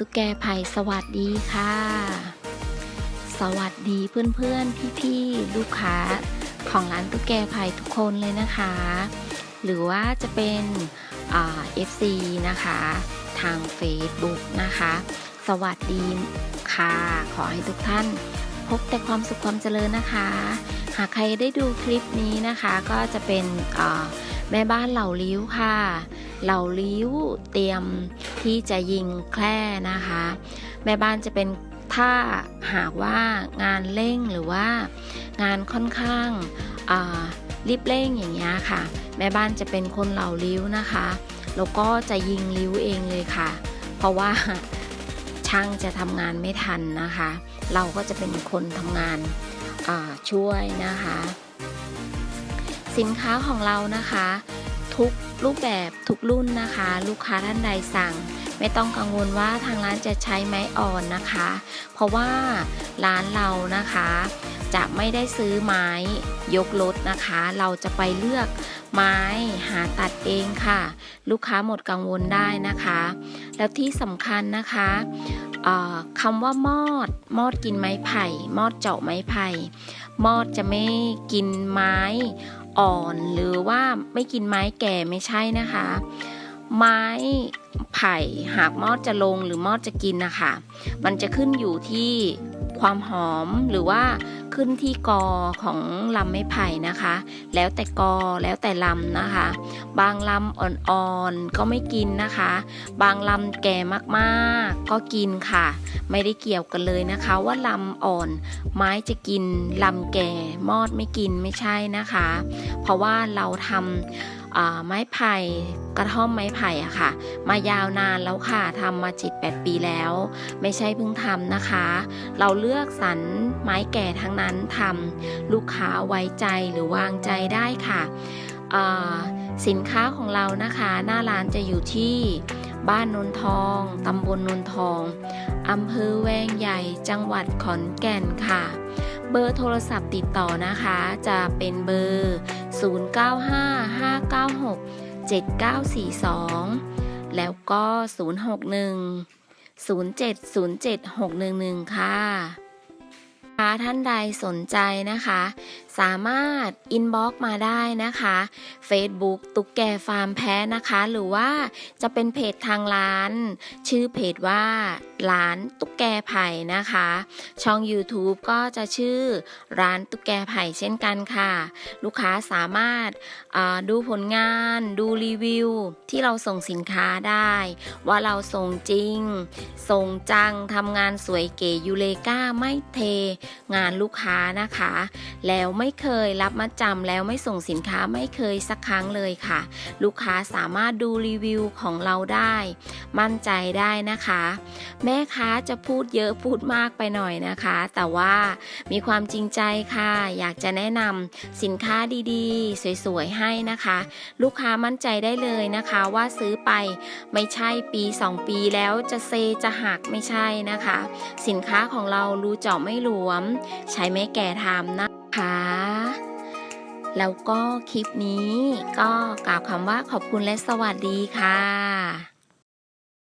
ตุ๊กแกไผ่สวัสดีค่ะ สวัสดีเพื่อนๆ พี่ๆ ลูกค้าของร้านตุ๊กแกไผ่ทุกคนเลยนะคะ หรือว่าจะเป็นเอ่า FC นะคะ ทาง Facebook นะคะ สวัสดีค่ะ ขอให้ทุกท่านพบแต่ความสุขความเจริญนะคะ หากใครได้ดูคลิปนี้นะคะ ก็จะเป็นอ่า แม่บ้านเหล่าลิ้วค่ะ เหล่าลิ้วเตรียมที่จะยิงแคร่นะคะ แม่บ้านจะเป็นถ้าหากว่างานเร่งหรือว่างานค่อนข้างรีบเร่งอย่างเงี้ยค่ะ แม่บ้านจะเป็นคนเหล่าลิ้วนะคะแล้วก็จะยิงลิ้วเองเลยค่ะ เพราะว่าช่างจะทำงานไม่ทันนะคะ เราก็จะเป็นคนทำงานช่วยนะคะ สินค้าของเรานะคะ ทุกรูปแบบทุกรุ่นนะคะ ลูกค้าท่านใดสั่ง ไม่ต้องกังวลว่าทางร้านจะใช้ไม้อ่อนนะคะ เพราะว่าร้านเรานะคะ จะไม่ได้ซื้อไม้ยกรถนะคะ เราจะไปเลือกไม้หาตัดเองค่ะ ลูกค้าหมดกังวลได้นะคะ แล้วที่สำคัญนะคะคำว่ามอด มอดกินไม้ไผ่ มอดเจาะไม้ไผ่ มอดจะไม่กินไม้ อ่อนหรือว่าไม่กินไม้แก่ไม่ใช่นะคะ ไม้ไผ่หากมอดจะลงหรือมอดจะกินนะคะ มันจะขึ้นอยู่ที่ความหอมหรือว่า ขึ้นที่กอของลำไม้ไผ่นะคะ แล้วแต่กอแล้วแต่ลำนะคะ บางลำอ่อนๆก็ไม่กินนะคะ บางลำแก่มากๆ ก็กินค่ะ ไม่ได้เกี่ยวกันเลยนะคะ ว่าลำอ่อน ไม้จะกินลำแก่มอดไม่กินไม่ใช่นะคะ เพราะว่าเราทำไม้ไผ่กระท่อมไม้ไผ่อะค่ะ มายาวนานแล้วค่ะทำมาจิตแปดปีแล้ว ไม่ใช่เพิ่งทำนะคะ เราเลือกสรรไม้แก่ทั้งนั้นทำลูกค้าไว้ใจหรือวางใจได้ค่ะ สินค้าของเรานะคะ หน้าร้านจะอยู่ที่บ้านนนทองตำบลนนทองอำเภอแวงใหญ่ จังหวัดขอนแก่นค่ะ เบอร์โทรศัพท์ติดต่อนะคะ จะเป็นเบอร์ 0955967942 แล้วก็ 061 0707611 ค่ะ ท่านใดสนใจนะคะ สามารถอินบ็อกมาได้นะคะ Facebook ตุ๊กแกฟาร์มแพ้นะคะ หรือว่าจะเป็นเพจทางร้าน ชื่อเพจว่าร้านตุ๊กแกไผ่นะคะ ช่อง YouTube ก็จะชื่อร้านตุ๊กแกไผ่เช่นกันค่ะ ลูกค้าสามารถดูผลงานดูรีวิว ที่เราส่งสินค้าได้ ว่าเราส่งจริง ส่งจังทำงานสวยเก๋ยูเลก้าไม่เทงานลูกค้านะคะ แล้วไม่ไม่เคยรับมาจำแล้วไม่ส่งสินค้าไม่เคยสักครั้งเลยค่ะ ลูกค้าสามารถดูรีวิวของเราได้ มั่นใจได้นะคะ แม่ค้าจะพูดเยอะพูดมากไปหน่อยนะคะ แต่ว่ามีความจริงใจค่ะ อยากจะแนะนำสินค้าดีๆ สวยๆ ให้นะคะ ลูกค้ามั่นใจได้เลยนะคะว่าซื้อไปไม่ใช่ปี 2 ปีแล้วจะเซจะหักไม่ใช่นะคะ สินค้าของเรารูเจาะไม่หลวม ใช้ไม่แก่ทำ นะคะ แล้วก็คลิปนี้ก็กล่าวคำว่าขอบคุณและสวัสดีค่ะ